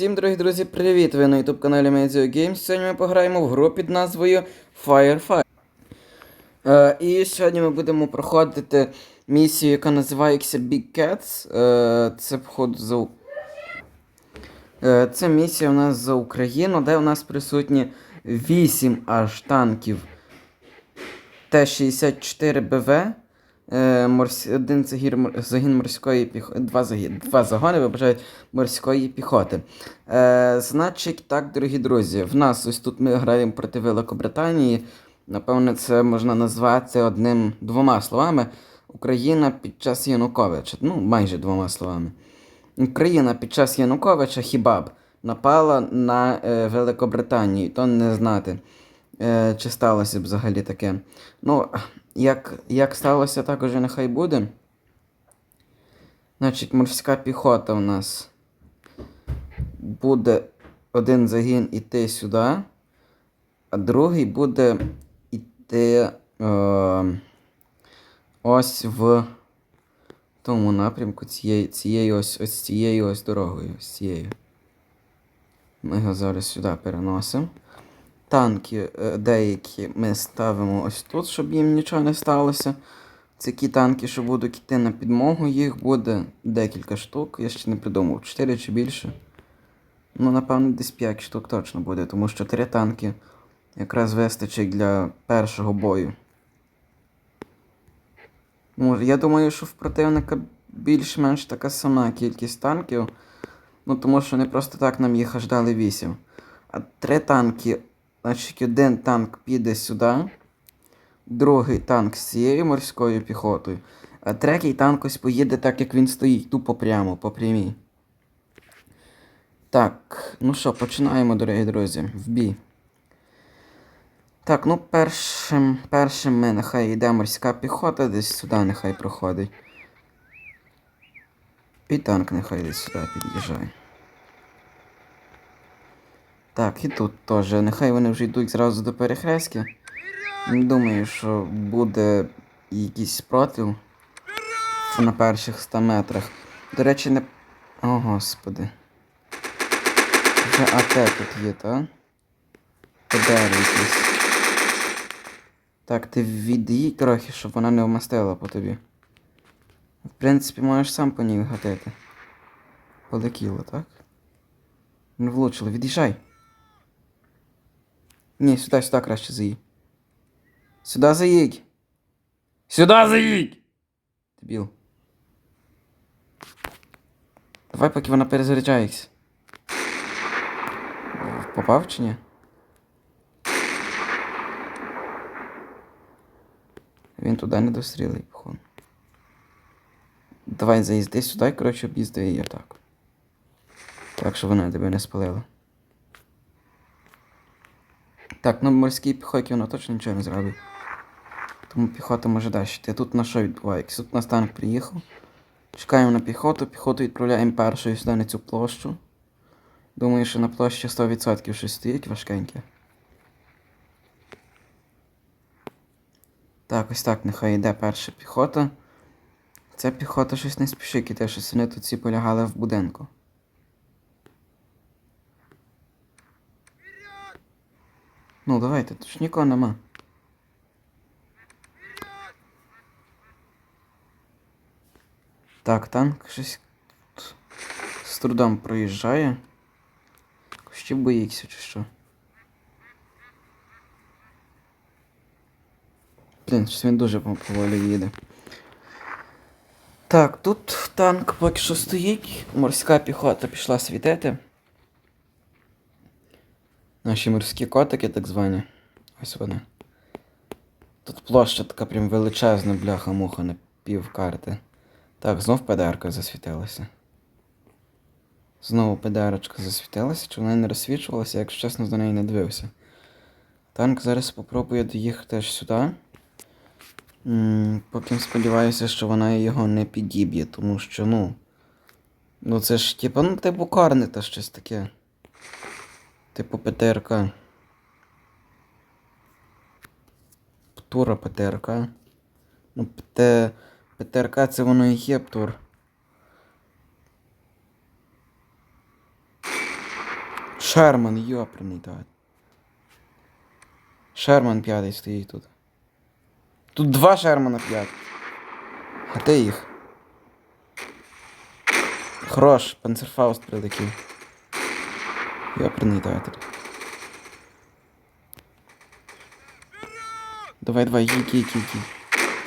Всім, дорогі друзі, привіт! Ви на YouTube каналі Medio Games. Сьогодні ми пограємо в гру під назвою Firefight. Е, і сьогодні ми будемо проходити місію, яка називається Big Cats. Е, це походу за. Е, це місія у нас за Україну, де у нас присутні 8 аж танків Т-64 БВ. Е, морсь... Один загір... загін морської піхоти, два, загі... два загони вибачають морської піхоти. Е, значить, так, дорогі друзі, в нас ось тут ми граємо проти Великобританії. Напевне, це можна назвати одним двома словами. Україна під час Януковича. Ну, майже двома словами. Україна під час Януковича хіба б напала на е, Великобританію, то не знати, е, чи сталося б взагалі таке. Ну, як, як сталося, так уже нехай буде. Значить, морська піхота у нас буде один загін іти сюди, а другий буде іти е, ось в тому напрямку цієї, цієї ось, ось цією ось дорогою. Ось цією. Ми його зараз сюди переносимо. Танки е, деякі ми ставимо ось тут, щоб їм нічого не сталося. Це ті танки, що будуть йти на підмогу, їх буде декілька штук. Я ще не придумав, 4 чи більше. Ну, напевно, десь 5 штук точно буде, тому що 3 танки якраз вистачить для першого бою. Я думаю, що в противника більш-менш така сама кількість танків. Ну, тому що не просто так нам їх аж дали 8. А три танки, значить, один танк піде сюди, другий танк з цією морською піхотою, а третій танк ось поїде так, як він стоїть, тупо прямо, по прямій. Так, ну що, починаємо, дорогі друзі, в бій. Так, ну першим, першим ми нехай йде морська піхота, десь сюди нехай проходить. І танк нехай десь сюди під'їжджає. Так, і тут теж. Нехай вони вже йдуть зразу до перехрестя. Не думаю, що буде якийсь спротив на перших 100 метрах. До речі, не. О, господи. Вже АТ тут є, та? Якийсь. Так, ти від'їдь трохи, щоб вона не вмастила по тобі. В принципі, можеш сам по ній гатити. Полетіло, так? Не влучило, від'їжджай. Ні, сюди, сюди краще заїдь. Сюди заїдь. Сюди заїдь! Дебіл. Давай, поки вона перезаряджається. Попав чи ні? Він туди не дострілий, походу. Давай заїзди сюди, коротше, об'їзди її так. Так, щоб вона тебе не спалила. Так, ну морській піхоті вона точно нічого не зробить. Тому піхота може далі. Тут на що відбувається? Тут у нас танк приїхав. Чекаємо на піхоту, піхоту відправляємо першою сюди на цю площу. Думаю, що на площі 100% щось стоїть важкеньке. Так, ось так, нехай йде перша піхота. Ця піхота щось не спішить іти, щось вони тут всі полягали в будинку. Ну, давайте, тут ж нікого нема. Так, танк щось з трудом проїжджає. Ще боїться чи що. Блін, щось він дуже поволі їде. Так, тут танк поки що стоїть. Морська піхота пішла світити. Наші морські котики, так звані. Ось вони. Тут площа така прям величезна, бляха-муха на пів карти. Так, знов ПДРка засвітилася. Знову ПДРочка засвітилася, чи вона не розсвічувалася, якщо чесно, до неї не дивився. Танк зараз спробує доїхати аж сюди. Потім сподіваюся, що вона його не підіб'є, тому що, ну. Ну це ж типу, ну, типу карнета щось таке. Типу ПТРК. Птура ПТРК. Ну, ПТ... ПТРК це воно і є птур. Шерман, йопрний дать. Шерман п'ятий стоїть тут. Тут два Шермана п'ятих. А ти їх? Хорош, панцерфауст прилетів. Датель. Давай, давай, їдь, їдь, їдь.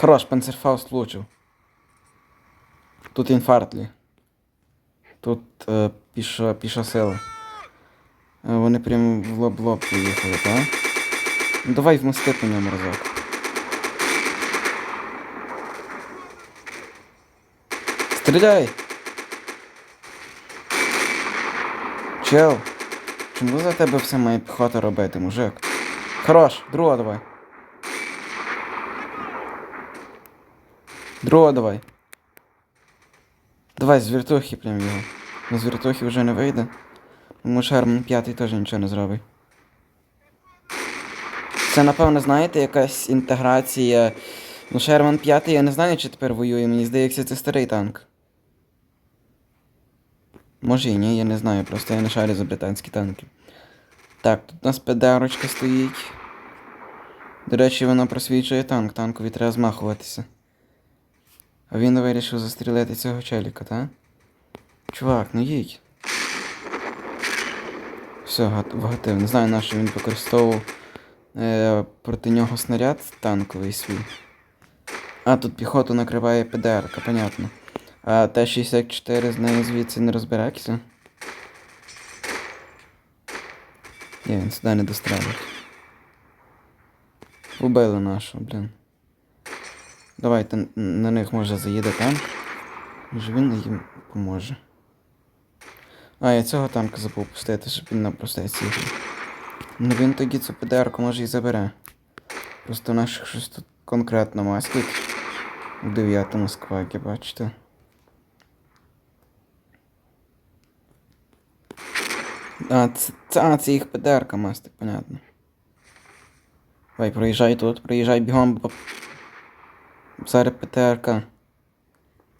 Хорош, панцерфауст влучив. Тут інфарктлі. Тут е, піша, піша сила. Е, Вони прям в лоб-лоб поїхали, так? Ну давай вмости по ньому разок. Стріляй! Чел, чому за тебе все має піхота робити, мужик? Хорош, друга давай. Друга давай. Давай, з віртухи прям його. Ну, з віртухи вже не вийде. Тому Шерман п'ятий теж нічого не зробить. Це, напевно, знаєте, якась інтеграція. Ну, Шерман п'ятий, я не знаю, чи тепер воює, мені здається, це старий танк. Може і ні, я не знаю, просто я не шарю за британські танки. Так, тут у нас ПДРочка стоїть. До речі, вона просвічує танк, танкові треба змахуватися. А він вирішив застрілити цього челіка, так? Чувак, ну їдь. Все, гат- вгатив. Не знаю, на що він використовував е, проти нього снаряд танковий свій. А, тут піхоту накриває ПДРка, понятно. А Т-64 з нею звідси не розбереться. Ні, він сюди не дострелить. Убили нашого, блін. Давайте на них може заїде танк. Може він їм поможе. А, я цього танка забув пустити, щоб він на простеці. Ну він тоді цю ПДРку може і забере. Просто наших щось тут конкретно маскить. У 9 скваді, бачите. А, це, а, це їх ПДРка мастик, понятно. Давай, проїжджай тут, проїжджай бігом, зараз ПТРК.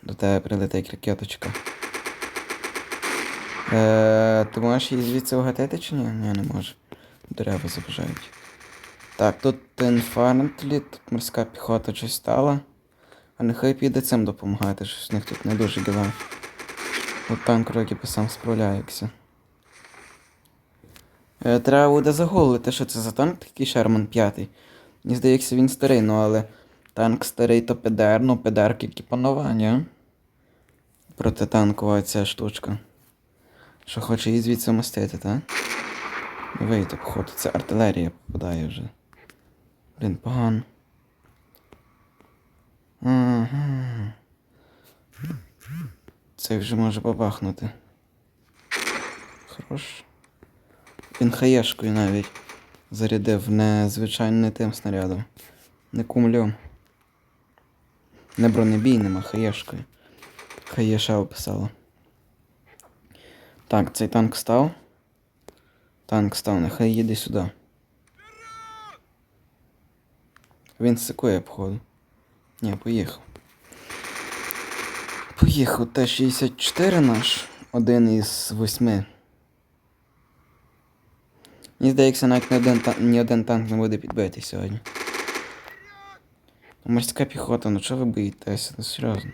До тебе прилетить ракеточка. Е, ти можеш її звідси угатити чи ні? Ні, не можу. Дерева заважають. Так, тут інфантлі, тут морська піхота щось стала. А нехай піде цим допомагати, щось в них тут не дуже діла. От танк вроді сам справляється. Е, треба буде загуглити, що це за танк такий Шерман 5. Мені здається, він старий, ну але танк старий то ПДР, ну ПДР тільки панування. Протитанкова ця штучка. Що хоче її звідси мостити, так? Вийти, походу, це артилерія попадає вже. Блін, погано. Ага. Це вже може побахнути. Хорош. Він хаєшкою навіть зарядив не звичайно не тим снарядом. Не кумлем. Не бронебійним, а хаєшкою. Хаєша описала. Так, цей танк став. Танк став, нехай їде сюди. Він сикує, походу. Ні, поїхав. Поїхав Т-64 наш. Один із восьми. Мені здається, навіть ні один, ні один танк не буде підбитий сьогодні. Ну, Морська піхота, ну чого ви боїтеся? Ну серйозно.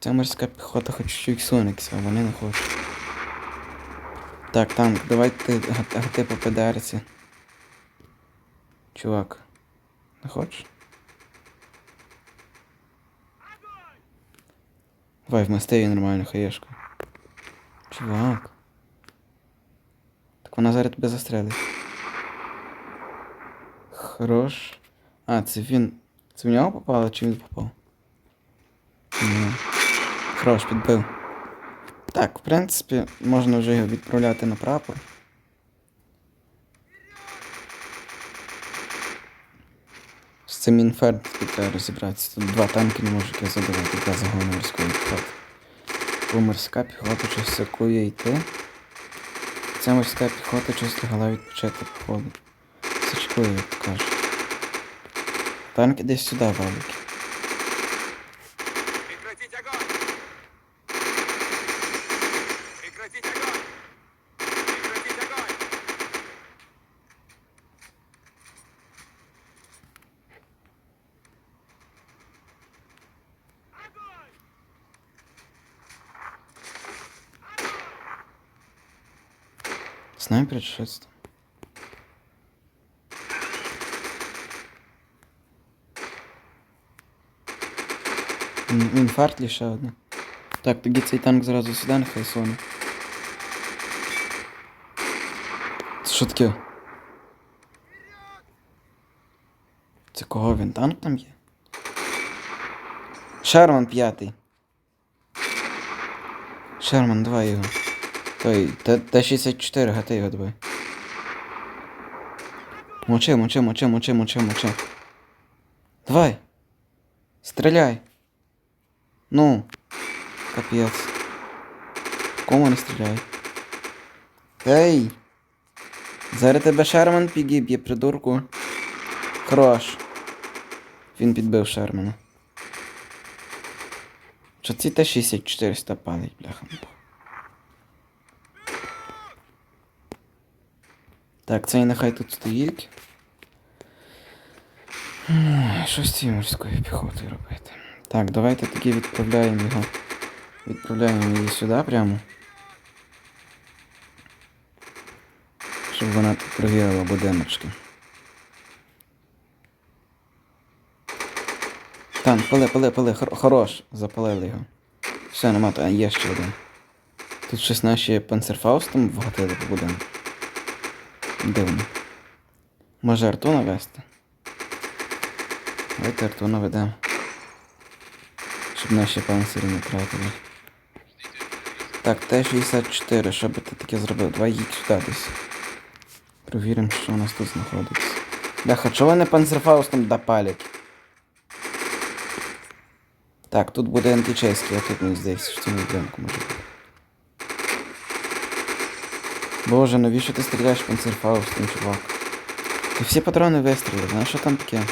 Ця морська піхота хоч чуть сунеться, а вони не хочуть. Так, танк, давай ти га- гати по ПДРці. Чувак. Не хочеш? Давай вмасти її нормально, хаєшку. Чувак. Так вона зараз тебе застрелить. Хорош. А, це він. Це в нього попало чи він попав? Ні. Хорош, підбив. Так, в принципі, можна вже його відправляти на прапор. З цим інферт треба розібратися. Тут два танки не можуть я забивати для загону морської піхоти. Бо морська піхота щось сакує йти. Ця морська піхота чисто лягала відпочити походу. Сачкує, як кажуть. Танки десь сюди валять. Снайпер чи щось. Ін- Інфаркт лише одне. Так, тоді цей танк зразу сюди, нехай соне. Таке? Це кого він танк там є? Шерман п'ятий. Шерман, давай його. Той, Т- Т-64, гати його давай. Мочи, мочи, мочи, мочи, мочи, мочи. Давай. Стріляй. Ну. Капець. Кому не стріляй? Ей! Зараз тебе Шерман підіб'є, придурку. Хорош. Він підбив Шермана. Що ці Т-64 палить, бляха. Так, цей нехай тут стоїть. Що з цією морською піхотою робити? Так, давайте тоді відправляємо його. Відправляємо її сюди прямо. Щоб вона провірила будиночки. Там, пали, пали, пали, хор- хорош, запалили його. Все, нема, а є ще один. Тут щось наші панцерфаустом вгатили по будинку. Дивно. Може арту навести? Давайте арту наведемо. Щоб наші панцирі не тратили. Так, Т-64, що би ти таке зробив? Давай їдь сюди десь. Провіримо, що у нас тут знаходиться. Бляха, чого вони панцерфаустом допалять? Так, тут буде античейський, а тут мені здається, що в цьому будинку може бути. Боже, навіщо ти стріляєш панцерфаустом, чувак? Ти всі патрони вистрілив, знаєш, що там таке?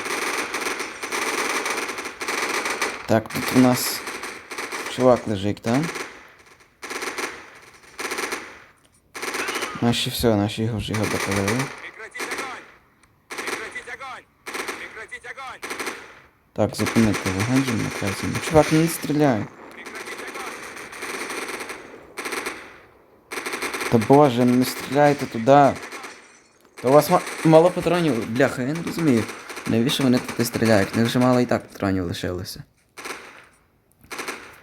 Так, тут у нас чувак лежить, так? Наші все, наші його вже його допалили. Так, зупинити вогонь їм наказано. Чувак, не стріляй. Та боже, не стріляйте туди. Та у вас ма- мало патронів. Бляха, я не розумію. Навіщо вони туди стріляють? Них вже мало і так патронів лишилося.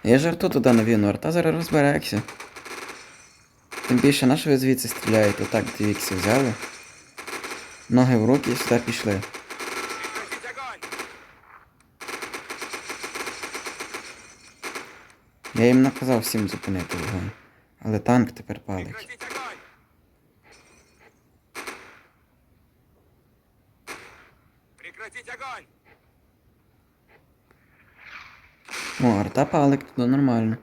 Я жарту туди навіну, арта зараз розбереться. Тим більше, на що ви звідси стріляєте? Так, дві ікси взяли. Ноги в руки і сюди пішли. Я їм наказав всім зупинити вогонь. Але танк тепер палить. О, арта палик, то нормально.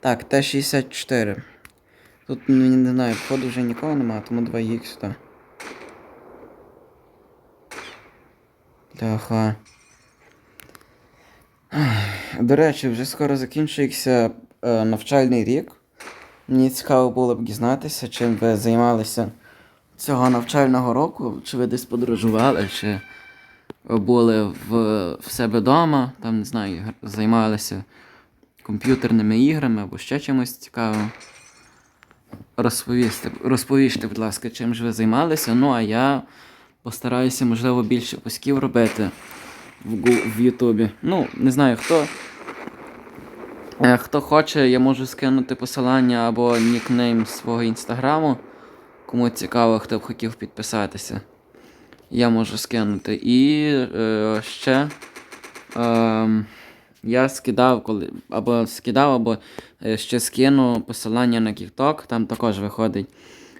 Так, Т-64. Тут ну, не знаю, входу вже нікого нема, тому 2 їх сюди. Бляха. Ах, До речі, вже скоро закінчується е, навчальний рік. Мені цікаво було б дізнатися, чим ви займалися цього навчального року, чи ви десь подорожували, чи були в, в себе вдома, там, не знаю, займалися комп'ютерними іграми або ще чимось цікавим. Розповісти, розповіжте, будь ласка, чим ж ви займалися. Ну, а я постараюся, можливо, більше пусків робити в, Ютубі. Ну, не знаю, хто. Е, Хто хоче, я можу скинути посилання або нікнейм свого інстаграму. Кому цікаво, хто б хотів підписатися. Я можу скинути. І е, ще е, я скидав, коли, або скидав, або е, ще скину посилання на TikTok, там також виходить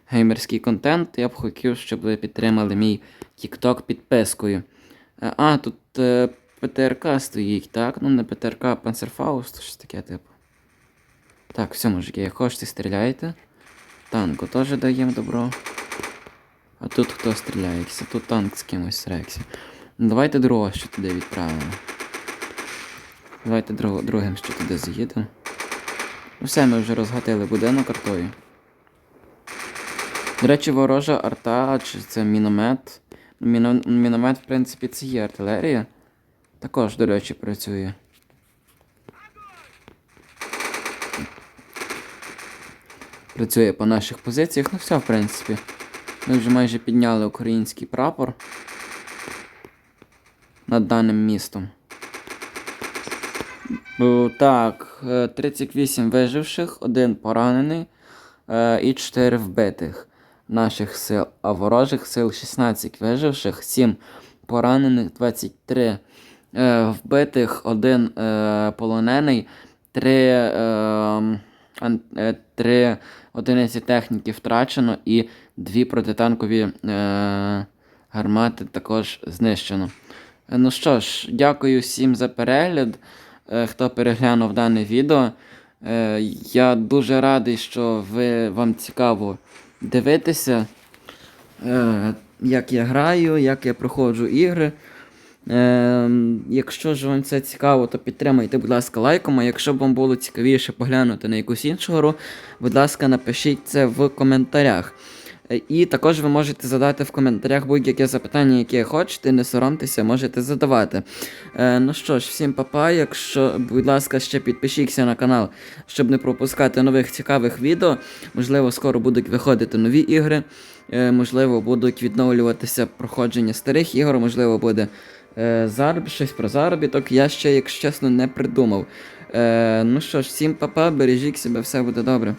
геймерський контент. Я б хотів, щоб ви підтримали мій TikTok підпискою. Е, а, тут е, ПТРК стоїть, так? Ну, не ПТРК, а Panzerfaust, щось таке типу. Так, все, мужики, як хочете, стріляйте. Танку теж даємо добро. А тут хто стріляється? Тут танк з кимось. Ну, Давайте другого ще туди відправимо. Давайте друг, другим ще туди заїдемо. Ну все, ми вже розгатили будинок артою. До речі, ворожа арта, чи це міномет. Міно, міномет, в принципі, це є артилерія. Також, до речі, працює. Працює по наших позиціях, ну все, в принципі. Ми вже майже підняли український прапор над даним містом. Так, е, 38 виживших, один поранений е, і 4 вбитих наших сил, а ворожих сил 16 виживших, 7 поранених, 23 е, вбитих, один е, полонений, 3, е, 3 одиниці техніки втрачено і 2 протитанкові е, гармати також знищено. Е, Ну що ж, дякую всім за перегляд, е, хто переглянув дане відео. Е, Я дуже радий, що ви, вам цікаво дивитися, е, як я граю, як я проходжу ігри. Е, якщо ж вам це цікаво, то підтримайте, будь ласка, лайком. А якщо б вам було цікавіше поглянути на якусь іншу гру, будь ласка, напишіть це в коментарях. Е, І також ви можете задати в коментарях будь-яке запитання, яке хочете, не соромтеся, можете задавати. Е, ну що ж, всім папа. Якщо, будь ласка, ще підпишіться на канал, щоб не пропускати нових цікавих відео. Можливо, скоро будуть виходити нові ігри. Е, можливо, будуть відновлюватися проходження старих ігор, можливо, буде е, зароб, щось про заробіток. Я ще, якщо чесно, не придумав. Е, ну що ж, всім папа, бережіть себе, все буде добре.